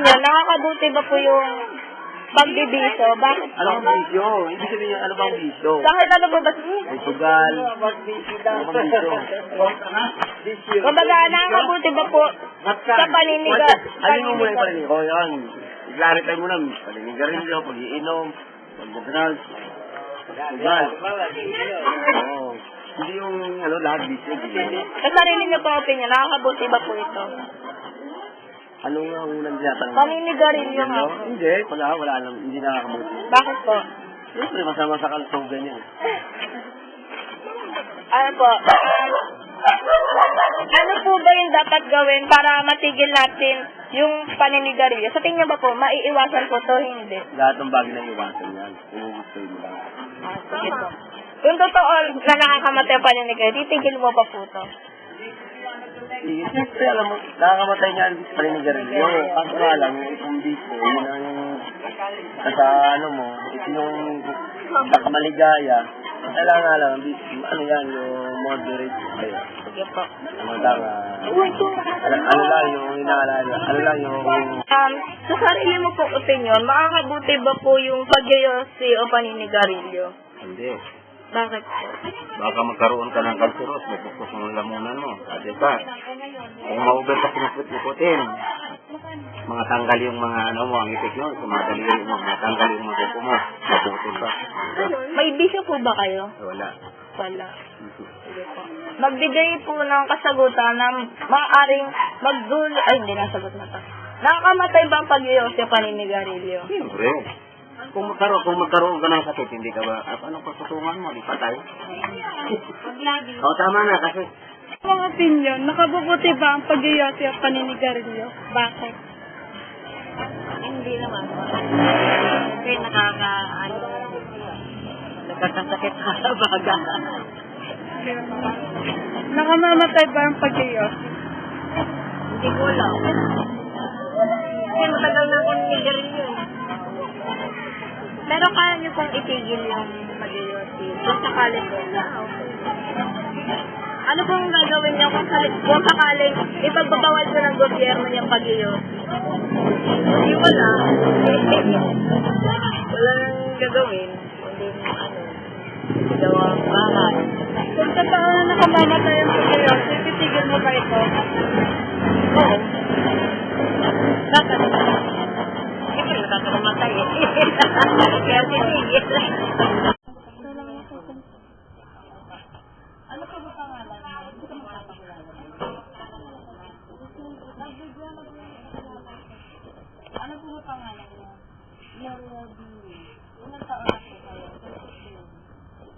nyo, nakakabuti ba po yung pagbibiso? Bakit? Ano ang bisyo? Hindi sabihin ano bang bisyo? Bakit ano ba ba? Portugal. Ano bang bisyo? Kumbaga, nakakabuti ba po sa paniniga? Alin mo muna yung paninig? O yan. I-clarify mo na. Paninigarilyo, pag-iinom, pag-drugs. Portugal. Oo. Hindi yung ano, lahat bisyo. Sa sarili nyo po opinion, nakakabuti ba po ito? Ano nga ang unang tinatanong? Paninigarilyo nga po. Hindi, wala, wala lang. Hindi nakakabuti. Bakit po? Siyempre, masama sa kalsogan yan. Ano po? Ano po ba yung dapat gawin para matigil natin yung paninigarilyo? Sa tingin ba po, maiiwasan po to hindi? Lahat ng bagay na iwasan yan. Kung gusto mo lang. Sige po. Kung totoo na nakakamatay ang paninigarilyo, titigil mo pa po to. Eh, Siyempre, alam mo, nakakamatay nga ang paninigarilyo. Kaso nga lang, yung bisyo, yun ang nasa ano mo, ito yung nakamaligaya. Kailangan nga lang, ano yan, yung moderate. Po. ano lang, ah, ano, ano lang yung inaalala, ano lang yung, Um, sa sarili mo po opinion, makakabuti ba po yung pagyoyosi o paninigarilyo? Hindi. Bakit po? Baka magkaroon ka ng kanseros, mapupos ng lamunan mo. Kasi ka, kung ma-over ka mga tanggal yung mga ano mo, ang ipik mo, sumadali mo, mga tanggal yung mga kuko mo, maputol ka. May bisyo po ba kayo? Wala. Wala. Sige po. Magbigay po ng kasagutan na maaaring magdul... Ay, hindi nasagot na to. Nakakamatay ba ang pagyoyosi o paninigarilyo? Siyempre. Kung magkaroon, kung magkaroon ka ng sakit, hindi ka ba, ah, anong pagtutungan mo, di patay? O, tama na, kasi Mga opinion, nakabubuti ba ang pagyoyosi o paninigarilyo? Bakit? Hindi naman. Kasi nakaka, ano, nagkakasakit sa baga. Nakamamatay ba ang pagyoyosi? Hindi ko alam. Kasi matagal na akong nigarin yun. Pero kaya niyo pong itigil yung pagyoyosi. Kung sakali po. Ano pong gagawin niyo kung, sali, kung sakaling ipagbabawal ko ng gobyerno niyang pagyoyosi? Hindi wala. wala nang gagawin. Hindi mo, ano, gawa ang bahay. Kung totoo na nakamamatay ang pagyoyosi, titigil mo ba ito? Oo. Dapat. Siyempre, nakakamatay eh. Kaya tinigil. Ano pa ba pangalan? Hindi ko makapakilala. Ano po ba pangalan mo? Gloria B. Ilang taon na po kayo?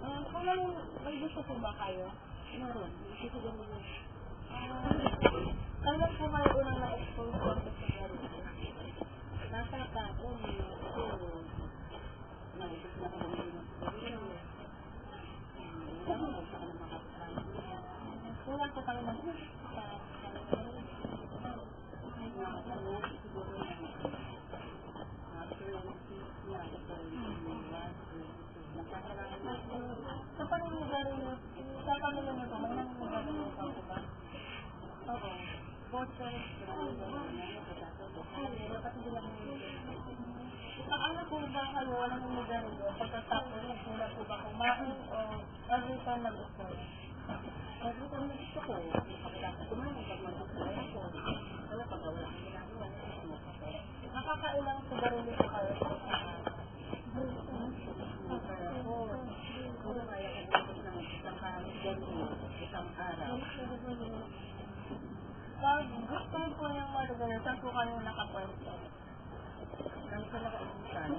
Uh, kung lang, may gusto po ba kayo? Meron. Gusto ko Ah, Kailan po kayo unang na-expose ko sa sa pamilya niyo po, may naninigarin niyo pa po ba? Oo. Paano po ba kayo walang niyo pagkatapos nagsimula po ba kumain o every time na gusto? Every time na gusto ko, pagkatapos kumain, pag mag-gusto ako, wala pa wala akong ginagawa. Nakakailang sigarilyo po kayo sa araw? Pag gusto po yung madagal, saan po kayo nakapwesto? Saan po nakaibigan?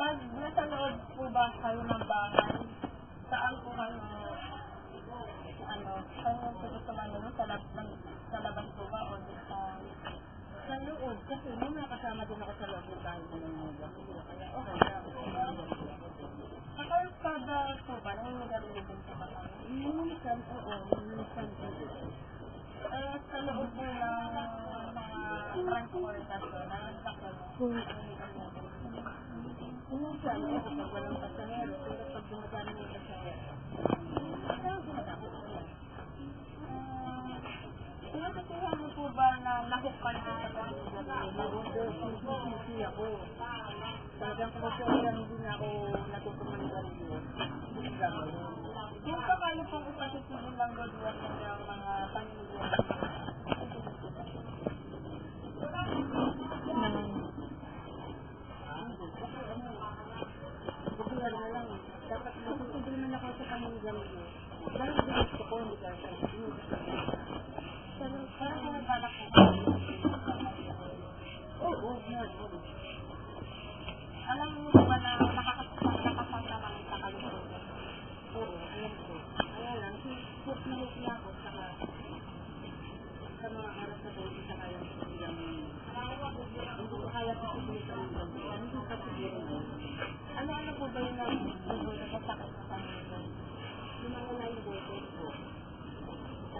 Pag nasa loob po ba kayo ng bahay, saan po kayo ano, saan po gusto manalo sa, lab, sa labas po ba o sa sa loob? Kasi may nakasama din ako sa loob ng bahay ko ng mga kaya okay lang. Kapag kada po ba, nangyayari din po ba? Minsan, oo, minsan po. Eh, sa po ng mga transportasyon, nangyayari po. Minsan, eh, kapag walang pasahero, pero pag dumadaan mo yung pasahero. Ah, Nasisihan mo po ba na nahook ka na sa pag-ibig? ako. Talagang alam hindi na ako natutunan ng. Kung sakali pong ipasisipin lang doon yan ng